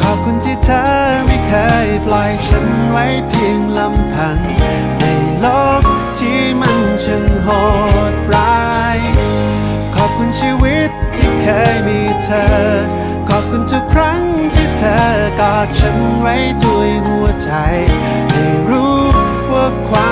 ขอบคุณที่เธอไม่เคยปล่อยฉันไว้เพียงลำพัง ในโลกที่มันช่างโหดร้าย ขอบคุณชีวิตที่เคยมีเธอ ขอบคุณทุกครั้งที่เธอกอดฉันไว้ด้วยหัวใจ ให้รู้ว่าความ